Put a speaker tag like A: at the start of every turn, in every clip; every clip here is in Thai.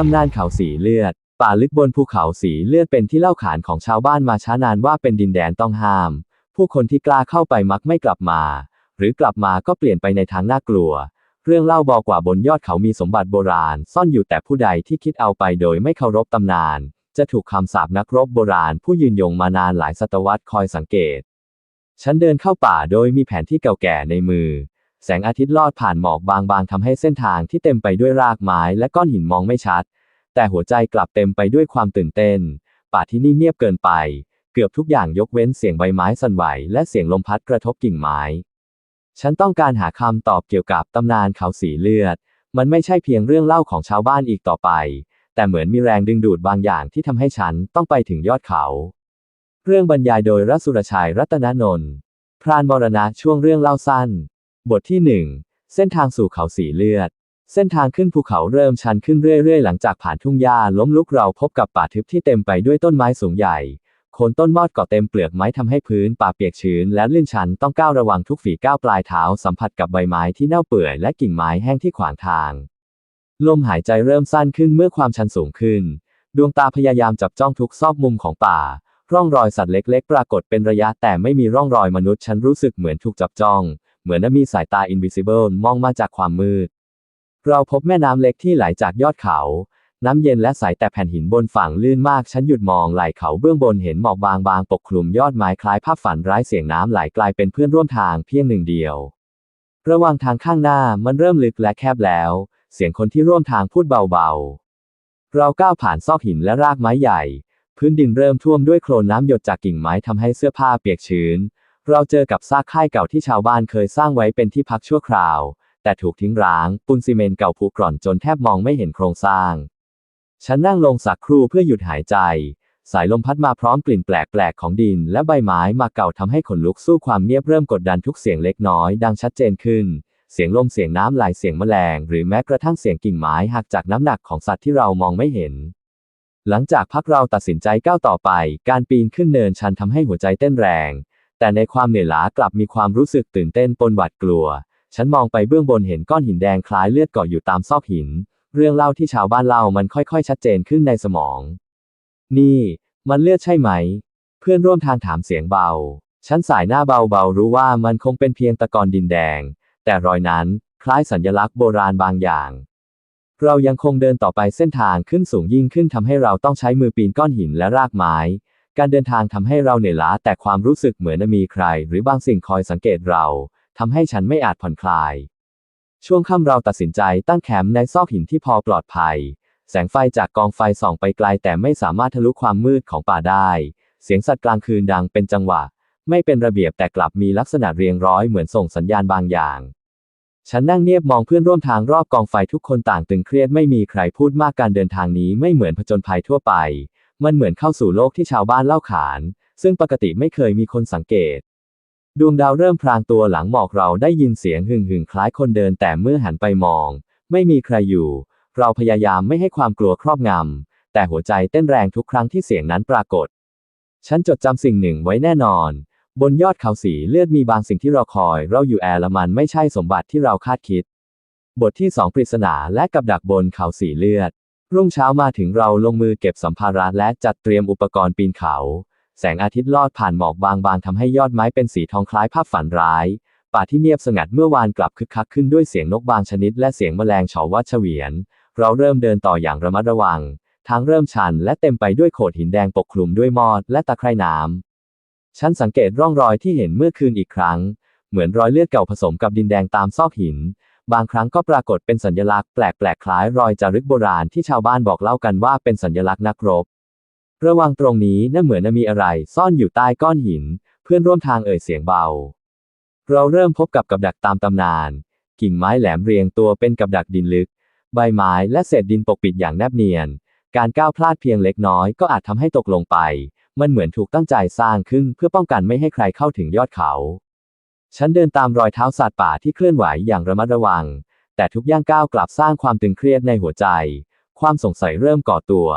A: ตำนานเขาสีเลือด ป่าลึกบนภูเขาสีเลือดเป็นที่เล่าขานของชาวบ้านมาช้านานว่าเป็นดินแดนต้องห้าม ผู้คนที่กล้าเข้าไปมักไม่กลับมา หรือกลับมาก็เปลี่ยนไปในทางน่ากลัว เรื่องเล่าบอกว่าบนยอดเขามีสมบัติโบราณ ซ่อนอยู่แต่ผู้ใดที่คิดเอาไปโดยไม่เคารพตำนาน จะถูกคำสาปนักรบโบราณ ผู้ยืนยงมานานหลายศตวรรษคอยสังเกต ฉันเดินเข้าป่าโดยมีแผนที่เก่าแก่ในมือ แสงอาทิตย์ลอดผ่านหมอกบางๆทำให้เส้นทางที่เต็มไปด้วยรากไม้และก้อนหินมองไม่ชัด แต่หัวใจกลับเต็มไปด้วยความตื่นเต้น ป่าที่นี่เงียบเกินไป เกือบทุกอย่างยกเว้นเสียงใบไม้สั่นไหว และเสียงลมพัดกระทบกิ่งไม้ ฉันต้องการหาคำตอบเกี่ยวกับตำนานเขาสีเลือด มันไม่ใช่เพียงเรื่องเล่าของชาวบ้านอีกต่อไป แต่เหมือนมีแรงดึงดูดบางอย่างที่ทำให้ฉันต้องไปถึงยอดเขา เรื่องบรรยายโดยรัสุรชัยรัตนนนท์พรานมรณะช่วงเรื่องเล่าสั้น บทที่หนึ่งเส้นทางสู่เขาสีเลือด เส้นทางขึ้นภูเขาเริ่มชันขึ้นเรื่อยๆ หลังจากผ่านทุ่งหญ้าล้มลุกเราพบกับป่าทึบที่เต็มไปด้วยต้นไม้สูงใหญ่ โคนต้นมอดเกาะเต็มเปลือกไม้ทำให้พื้นป่าเปียกชื้นและลื่นชันต้องก้าวระวังทุกฝีก้าวปลายเท้าสัมผัสกับใบไม้ที่เน่าเปื่อยและกิ่งไม้แห้งที่ขวางทาง ลมหายใจเริ่มสั้นขึ้นเมื่อความชันสูงขึ้น ดวงตาพยายามจับจ้องทุกซอกมุมของป่า ร่องรอยสัตว์เล็ก ๆ ปรากฏเป็นระยะแต่ไม่มีร่องรอยมนุษย์ฉันรู้สึกเหมือนถูกจับจ้อง เหมือนมีสายตา invisible มองมาจากความมืด เราพบแม่น้ำเล็กที่ไหลจากยอดเขา น้ำเย็นและใสแต่แผ่นหินบนฝั่งลื่นมาก ฉันหยุดมองไหล่เขาเบื้องบนเห็นหมอกบางๆ ปกคลุมยอดไม้คล้ายภาพฝันร้ายเสียงน้ำไหลกลายเป็นเพื่อนร่วมทางเพียงหนึ่งเดียว ระหว่างทางข้างหน้ามันเริ่มลึกและแคบแล้ว เสียงคนที่ร่วมทางพูดเบาๆ เราก้าวผ่านซอกหินและรากไม้ใหญ่ พื้นดินเริ่มท่วมด้วยโคลนน้ำหยดจากกิ่งไม้ทำให้เสื้อผ้าเปียกชื้น เราเจอกับซากค่ายเก่าที่ชาวบ้านเคยสร้างไว้เป็นที่พักชั่วคราว แต่ถูกทิ้งร้าง ปูนซีเมนต์เก่าผุกร่อนจนแทบมองไม่เห็นโครงสร้าง ฉันนั่งลงสักครู่เพื่อหยุดหายใจ สายลมพัดมาพร้อมกลิ่นแปลกๆของดิน และใบไม้มาเก่าทำให้ขนลุกสู้ความเงียบเริ่มกดดันทุกเสียงเล็กน้อยดังชัดเจนขึ้น เสียงลมเสียงน้ำไหลเสียงแมลง หรือแม้กระทั่งเสียงกิ่งไม้หักจากน้ำหนักของสัตว์ที่เรามองไม่เห็นหลังจากพักเราตัดสินใจก้าวต่อไป การปีนขึ้นเนินชันทำให้หัวใจเต้นแรง แต่ในความเหนื่อยล้ากลับมีความรู้สึกตื่นเต้นปนหวาดกลัว ฉันมองไปเบื้องบนเห็นก้อนหินแดงคล้ายเลือดเกาะอยู่ตามซอกหิน เรื่องเล่าที่ชาวบ้านเล่ามันค่อยๆ ชัดเจนขึ้นในสมอง นี่ มันเลือดใช่ไหม เพื่อนร่วมทางถามเสียงเบา ฉันสายหน้าเบาๆรู้ว่ามันคงเป็นเพียงตะกอนดินแดง แต่รอยนั้นคล้ายสัญลักษณ์โบราณบางอย่าง เรายังคงเดินต่อไปเส้นทางขึ้นสูงยิ่งขึ้นทำให้เราต้องใช้มือปีนก้อนหินและรากไม้ การเดินทางทำให้เราเหนื่อยล้าแต่ความรู้สึกเหมือนมีใคร หรือบางสิ่งคอยสังเกตเราทำให้ฉันไม่อาจผ่อนคลาย ช่วงค่ำเราตัดสินใจตั้งแคมป์ในซอกหินที่พอปลอดภัย แสงไฟจากกองไฟส่องไปไกลแต่ไม่สามารถทะลุความมืดของป่าได้ เสียงสัตว์กลางคืนดังเป็นจังหวะ ไม่เป็นระเบียบแต่กลับมีลักษณะเรียงร้อยเหมือนส่งสัญญาณบางอย่างฉันนั่งเงียบมองเพื่อนร่วมทางรอบกองไฟทุกคนต่างตึงเครียดไม่มีใครพูดมากการเดินทางนี้ไม่เหมือนผจญภัยทั่วไป มันเหมือนเข้าสู่โลกที่ชาวบ้านเล่าขาน ซึ่งปกติไม่เคยมีคนสังเกต ดวงดาวเริ่มพรางตัวหลังหมอกเราได้ยินเสียงหึ่งหึ่งคล้ายคนเดินแต่เมื่อหันไปมอง ไม่มีใครอยู่ เราพยายามไม่ให้ความกลัวครอบงำ แต่หัวใจเต้นแรงทุกครั้งที่เสียงนั้นปรากฏ ฉันจดจำสิ่งหนึ่งไว้แน่นอน บนยอดเขาสีเลือดมีบางสิ่งที่เรอคอย เราอยู่แอร์ละมันไม่ใช่สมบัติที่เราคาดคิด บทที่สองปริศนาและกับดักบนเขาสีเลือด รุ่งเช้ามาถึงเราลงมือเก็บสัมภาระและจัดเตรียมอุปกรณ์ปีนเขา แสงอาทิตย์ลอดผ่านหมอกบางๆทำให้ยอดไม้เป็นสีทองคล้ายภาพฝันร้าย ป่าที่เงียบสงัดเมื่อวานกลับคึกคักขึ้นด้วยเสียงนกบางชนิดและเสียงแมลงเฉาวัดเฉวียน เราเริ่มเดินต่ออย่างระมัดระวัง ทางเริ่มชันและเต็มไปด้วยโขดหินแดงปกคลุมด้วยมอดและตะไคร่น้ำฉันสังเกตร่องรอยที่เห็นเมื่อคืนอีกครั้ง เหมือนรอยเลือดเก่าผสมกับดินแดงตามซอกหิน บางครั้งก็ปรากฏเป็นสัญลักษณ์แปลกๆคล้ายรอยจารึกโบราณที่ชาวบ้านบอกเล่ากันว่าเป็นสัญลักษณ์นักรบ ระวังตรงนี้น่าเหมือนมีอะไร ซ่อนอยู่ใต้ก้อนหิน เพื่อนร่วมทางเอ่ยเสียงเบา เราเริ่มพบกับกับดักตามตำนาน กิ่งไม้แหลมเรียงตัวเป็นกับดักดินลึก ใบไม้และเศษดินปกปิดอย่างแนบเนียน การก้าวพลาดเพียงเล็กน้อยก็อาจทำให้ตกลงไป มันเหมือนถูกตั้งใจสร้างขึ้นเพื่อป้องกันไม่ให้ใครเข้าถึงยอดเขา ฉันเดินตามรอยเท้าสัตว์ป่าที่เคลื่อนไหวอย่างระมัดระวัง แต่ทุกย่างก้าวกลับสร้างความตึงเครียดในหัวใจ ความสงสัยเริ่มก่อตัว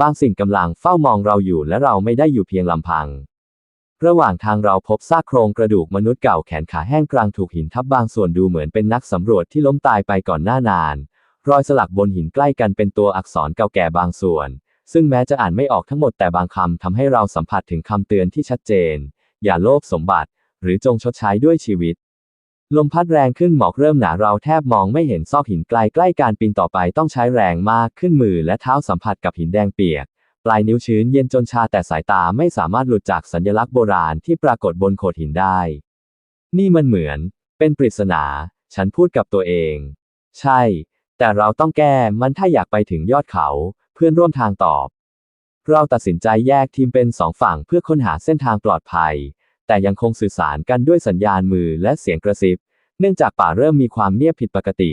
A: บางสิ่งกำลังเฝ้ามองเราอยู่และเราไม่ได้อยู่เพียงลำพัง ระหว่างทางเราพบซากโครงกระดูกมนุษย์เก่าแขนขาแห้งกลางถูกหินทับบางส่วนดูเหมือนเป็นนักสำรวจที่ล้มตายไปก่อนหน้านาน รอยสลักบนหินใกล้กันเป็นตัวอักษรเก่าแก่บางส่วน ซึ่งแม้จะอ่านไม่ออกทั้งหมดแต่บางคำทำให้เราสัมผัสถึงคำเตือนที่ชัดเจน อย่าโลภสมบัติ หรือจงชดใช้ด้วยชีวิต ลมพัดแรงขึ้นหมอกเริ่มหนาเราแทบมองไม่เห็นซอกหินไกลใกล้การปีนต่อไปต้องใช้แรงมากขึ้นมือและเท้าสัมผัสกับหินแดงเปียก ปลายนิ้วชื้นเย็นจนชาแต่สายตาไม่สามารถหลุดจากสัญลักษณ์โบราณที่ปรากฏบนโขดหินได้ นี่มันเหมือน เป็นปริศนา ฉันพูดกับตัวเอง ใช่ แต่เราต้องแก้มันถ้าอยากไปถึงยอดเขา เพื่อนร่วมทางตอบเราตัดสินใจแยกทีมเป็นสองฝั่งเพื่อค้นหาเส้นทางปลอดภัย แต่ยังคงสื่อสารกันด้วยสัญญาณมือและเสียงกระซิบ เนื่องจากป่าเริ่มมีความเงียบผิดปกติ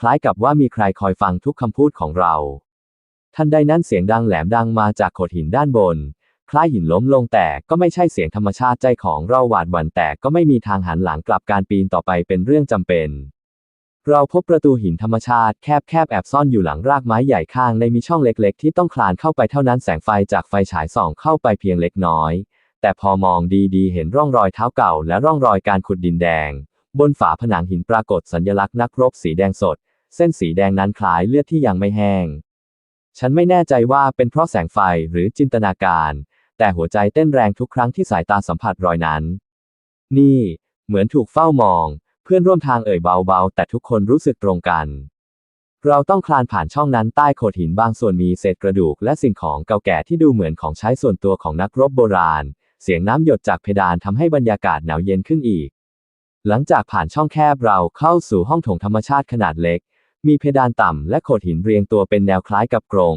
A: คล้ายกับว่ามีใครคอยฟังทุกคำพูดของเรา ทันใดนั้นเสียงดังแหลมดังมาจากโขดหินด้านบน คล้ายหินล้มลงแต่ก็ไม่ใช่เสียงธรรมชาติใจของเราหวาดหวั่นแต่ก็ไม่มีทางหันหลังกลับการปีนต่อไปเป็นเรื่องจำเป็นเราพบประตูหินธรรมชาติแคบแคบๆแอบซ่อนอยู่หลังรากไม้ใหญ่ข้างในมีช่องเล็กๆ ที่ต้องคลานเข้าไปเท่านั้นแสงไฟจากไฟฉายส่องเข้าไปเพียงเล็กน้อย แต่พอมองดีๆ เห็นร่องรอยเท้าเก่าและร่องรอยการขุดดินแดง บนฝาผนังหินปรากฏสัญลักษณ์นักรบสีแดงสด เส้นสีแดงนั้นคล้ายเลือดที่ยังไม่แห้ง ฉันไม่แน่ใจว่าเป็นเพราะแสงไฟหรือจินตนาการ แต่หัวใจเต้นแรงทุกครั้งที่สายตาสัมผัสรอยนั้น นี่ เหมือนถูกเฝ้ามอง เพื่อนร่วมทางเอ่ยเบาๆ แต่ทุกคนรู้สึกตรงกัน เราต้องคลานผ่านช่องนั้นใต้โขดหินบางส่วนมีเศษกระดูกและสิ่งของเก่าแก่ที่ดูเหมือนของใช้ส่วนตัวของนักรบโบราณ เสียงน้ำหยดจากเพดานทำให้บรรยากาศหนาวเย็นขึ้นอีก หลังจากผ่านช่องแคบเราเข้าสู่ห้องโถงธรรมชาติขนาดเล็ก มีเพดานต่ำและโขดหินเรียงตัวเป็นแนวคล้ายกับกรง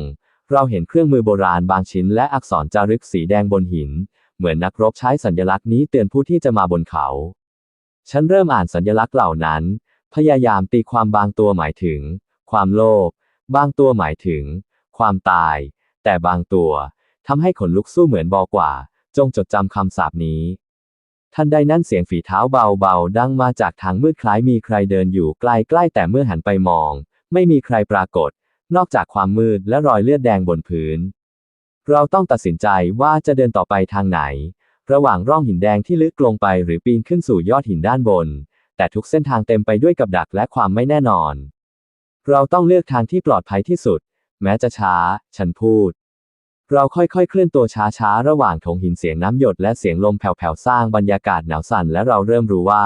A: เราเห็นเครื่องมือโบราณบางชิ้นและอักษรจารึกสีแดงบนหิน เหมือนนักรบใช้สัญลักษณ์นี้เตือนผู้ที่จะมาบนเขา ฉันเริ่มอ่านสัญลักษณ์เหล่านั้น พยายามตีความบางตัวหมายถึง ความโลภ บางตัวหมายถึง ความตาย แต่บางตัวทำให้ขนลุกสู้เหมือนบอกว่า จงจดจำคำสาปนี้ทันใดนั้นเสียงฝีเท้าเบาๆ ดังมาจากทางมืดคล้ายมีใครเดินอยู่ใกล้ๆแต่เมื่อหันไปมอง ไม่มีใครปรากฏ นอกจากความมืดและรอยเลือดแดงบนพื้น เราต้องตัดสินใจว่าจะเดินต่อไปทางไหน ระหว่างร่องหินแดงที่ลึกลงไปหรือปีนขึ้นสู่ยอดหินด้านบน แต่ทุกเส้นทางเต็มไปด้วยกับดักและความไม่แน่นอน เราต้องเลือกทางที่ปลอดภัยที่สุด แม้จะช้า ฉันพูด เราค่อยๆ เคลื่อนตัวช้าๆ ระหว่างโถงหินเสียงน้ำหยดและเสียงลมแผ่วๆ สร้างบรรยากาศหนาวสั่นและเราเริ่มรู้ว่า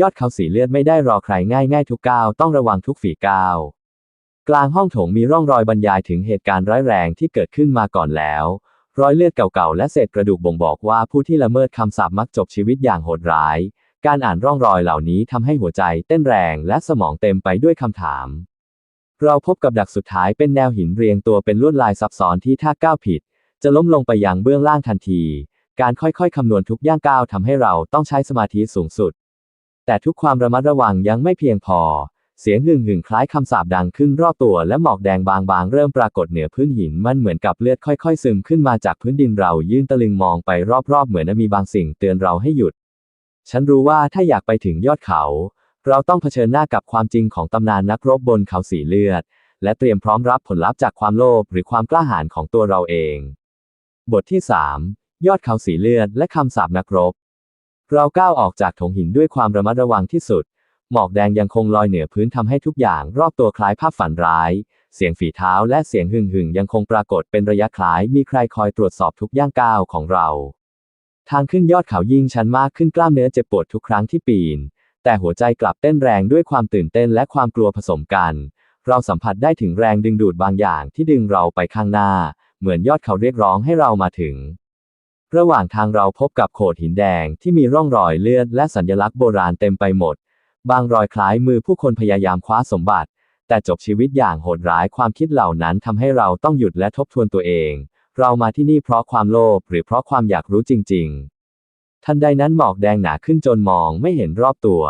A: ยอดเขาสีเลือดไม่ได้รอใครง่ายๆ ทุกก้าวต้องระวังทุกฝีก้าว กลางห้องโถงมีร่องรอยบรรยายถึงเหตุการณ์ร้ายแรงที่เกิดขึ้นมาก่อนแล้ว รอยเลือดเก่าๆ และเศษกระดูกบ่งบอกว่าผู้ที่ละเมิดคำสาปมักจบชีวิตอย่างโหดร้าย การอ่านร่องรอยเหล่านี้ทำให้หัวใจเต้นแรงและสมองเต็มไปด้วยคำถาม เราพบกับดักสุดท้ายเป็นแนวหินเรียงตัวเป็นลวดลายซับซ้อนที่ถ้าก้าวผิด จะล้มลงไปยังเบื้องล่างทันที การค่อยๆคำนวณทุกย่างก้าวทำให้เราต้องใช้สมาธิสูงสุด แต่ทุกความระมัดระวังยังไม่เพียงพอ เสียงหนึ่งหึ่งคล้ายคำสาปดังขึ้นรอบตัวและหมอกแดงบางๆ เริ่มปรากฏเหนือพื้นหินมันเหมือนกับเลือดค่อยๆ ซึมขึ้นมาจากพื้นดินเรายื่นตะลึงมองไปรอบๆ เหมือนมีบางสิ่งเตือนเราให้หยุด ฉันรู้ว่าถ้าอยากไปถึงยอดเขา เราต้องเผชิญหน้ากับความจริงของตำนานนักรบบนเขาสีเลือด และเตรียมพร้อมรับผลลัพธ์จากความโลภหรือความกล้าหาญของตัวเราเอง บทที่ 3 ยอดเขาสีเลือดและคำสาปนักรบ เราก้าวออกจากถงหินด้วยความระมัดระวังที่สุด หมอกแดงยังคงลอยเหนือพื้นทำให้ทุกอย่างรอบตัวคล้ายภาพฝันร้าย เสียงฝีเท้าและเสียงหึ่งหึ่งยังคงปรากฏเป็นระยะคล้ายมีใครคอยตรวจสอบทุกย่างก้าวของเรา ทางขึ้นยอดเขายิ่งชันมากขึ้นกล้ามเนื้อเจ็บปวดทุกครั้งที่ปีน แต่หัวใจกลับเต้นแรงด้วยความตื่นเต้นและความกลัวผสมกัน เราสัมผัสได้ถึงแรงดึงดูดบางอย่างที่ดึงเราไปข้างหน้า เหมือนยอดเขาเรียกร้องให้เรามาถึง ระหว่างทางเราพบกับโขดหินแดงที่มีร่องรอยเลือดและสัญลักษณ์โบราณเต็มไปหมด บางรอยคล้ายมือผู้คนพยายามคว้าสมบัติ แต่จบชีวิตอย่างโหดร้ายความคิดเหล่านั้นทำให้เราต้องหยุดและทบทวนตัวเอง เรามาที่นี่เพราะความโลภหรือเพราะความอยากรู้จริง ๆ ทันใดนั้นหมอกแดงหนาขึ้นจนมองไม่เห็นรอบตัว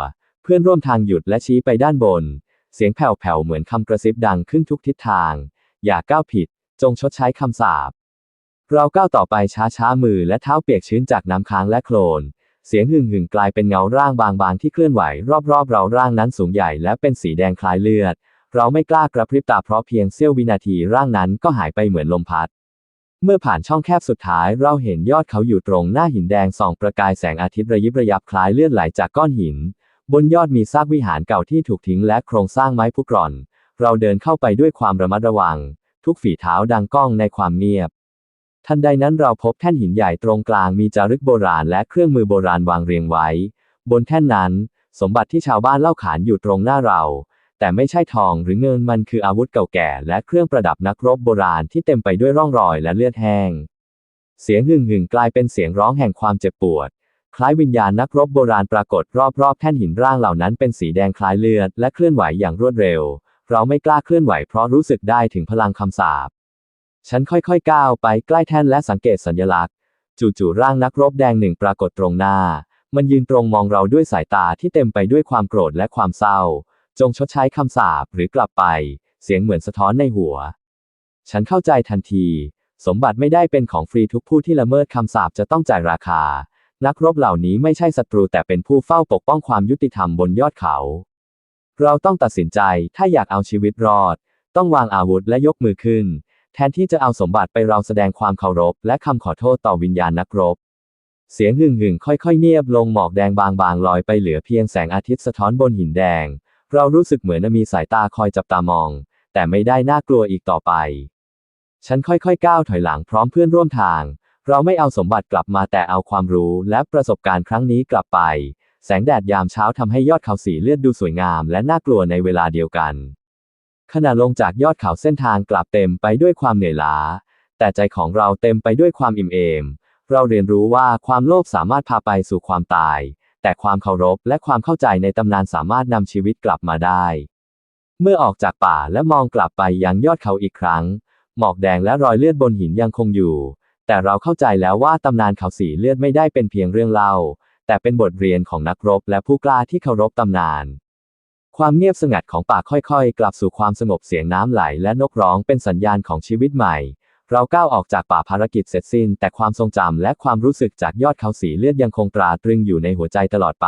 A: เพื่อนร่วมทางหยุดและชี้ไปด้านบน เสียงแผ่วๆเหมือนคำกระซิบดังขึ้นทุกทิศทาง อย่าก้าวผิด จงชดใช้คำสาปเราก้าวต่อไปช้าๆมือและเท้าเปียกชื้นจากน้ำค้างและโคลน เสียงหึ่งหึ่งกลายเป็นเงาร่างบางๆที่เคลื่อนไหว รอบๆ เราร่างนั้นสูงใหญ่และเป็นสีแดงคล้ายเลือด เราไม่กล้ากระพริบตาเพราะเพียงเสี้ยววินาทีร่างนั้นก็หายไปเหมือนลมพัด เมื่อผ่านช่องแคบสุดท้าย เราเห็นยอดเขาอยู่ตรงหน้าหินแดงส่องประกายแสงอาทิตย์ระยิบระยับคล้ายเลือดไหลจากก้อนหิน บนยอดมีซากวิหารเก่าที่ถูกทิ้งและโครงสร้างไม้พุกร่อน เราเดินเข้าไปด้วยความระมัดระวัง ทุกฝีเท้าดังก้องในความเงียบ ทันใดนั้นเราพบแท่นหินใหญ่ตรงกลางมีจารึกโบราณและเครื่องมือโบราณวางเรียงไว้ บนแท่นนั้น สมบัติที่ชาวบ้านเล่าขานอยู่ตรงหน้าเรา แต่ไม่ใช่ทองหรือเงินมันคืออาวุธเก่าแก่และเครื่องประดับนักรบโบราณที่เต็มไปด้วยร่องรอยและเลือดแห้ง เสียงหึ่งหึ่งกลายเป็นเสียงร้องแห่งความเจ็บปวด คล้ายวิญญาณนักรบโบราณปรากฏรอบๆแท่นหินร่างเหล่านั้นเป็นสีแดงคล้ายเลือดและเคลื่อนไหวอย่างรวดเร็ว เราไม่กล้าเคลื่อนไหวเพราะรู้สึกได้ถึงพลังคำสาปฉันค่อยๆก้าวไปใกล้แท่นและสังเกตสัญลักษณ์ จู่ๆร่างนักรบแดงหนึ่งปรากฏตรงหน้า มันยืนตรงมองเราด้วยสายตาที่เต็มไปด้วยความโกรธและความเศร้า จงชดใช้คำสาปหรือกลับไป เสียงเหมือนสะท้อนในหัว ฉันเข้าใจทันที สมบัติไม่ได้เป็นของฟรีทุกผู้ที่ละเมิดคำสาปจะต้องจ่ายราคา นักรบเหล่านี้ไม่ใช่ศัตรูแต่เป็นผู้เฝ้าปกป้องความยุติธรรมบนยอดเขา เราต้องตัดสินใจถ้าอยากเอาชีวิตรอด ต้องวางอาวุธและยกมือขึ้น แทนที่จะเอาสมบัติไปเราแสดงความเคารพ และคำขอโทษต่อวิญญาณนักรบเสียงหึ่งหึ่งค่อยๆ เงียบลงหมอกแดงบางๆลอยไปเหลือเพียงแสงอาทิตย์สะท้อนบนหินแดง เรารู้สึกเหมือนมีสายตาคอยจับตามอง แต่ไม่ได้น่ากลัวอีกต่อไป ฉันค่อยๆก้าวถอยหลังพร้อมเพื่อนร่วมทาง เราไม่เอาสมบัติกลับมาแต่เอาความรู้และประสบการณ์ครั้งนี้กลับไป แสงแดดยามเช้าทำให้ยอดเขาสีเลือดดูสวยงามและน่ากลัวในเวลาเดียวกัน ขณะลงจากยอดเขาเส้นทางกลับเต็มไปด้วยความเหนื่อยล้า แต่ใจของเราเต็มไปด้วยความอิ่มเอม เราเรียนรู้ว่าความโลภสามารถพาไปสู่ความตาย แต่ความเคารพและความเข้าใจในตำนานสามารถนำชีวิตกลับมาได้ เมื่อออกจากป่าและมองกลับไปยังยอดเขาอีกครั้ง หมอกแดงและรอยเลือดบนหินยังคงอยู่ แต่เราเข้าใจแล้วว่าตำนานเขาสีเลือดไม่ได้เป็นเพียงเรื่องเล่า แต่เป็นบทเรียนของนักรบและผู้กล้าที่เคารพตำนาน ความเงียบสงัดของป่าค่อยๆ กลับสู่ความสงบเสียงน้ำไหลและนกร้องเป็นสัญญาณของชีวิตใหม่ เราก้าวออกจากป่าภารกิจเสร็จสิ้น แต่ความทรงจำและความรู้สึกจากยอดเขาสีเลือดยังคงตราตรึงอยู่ในหัวใจตลอดไป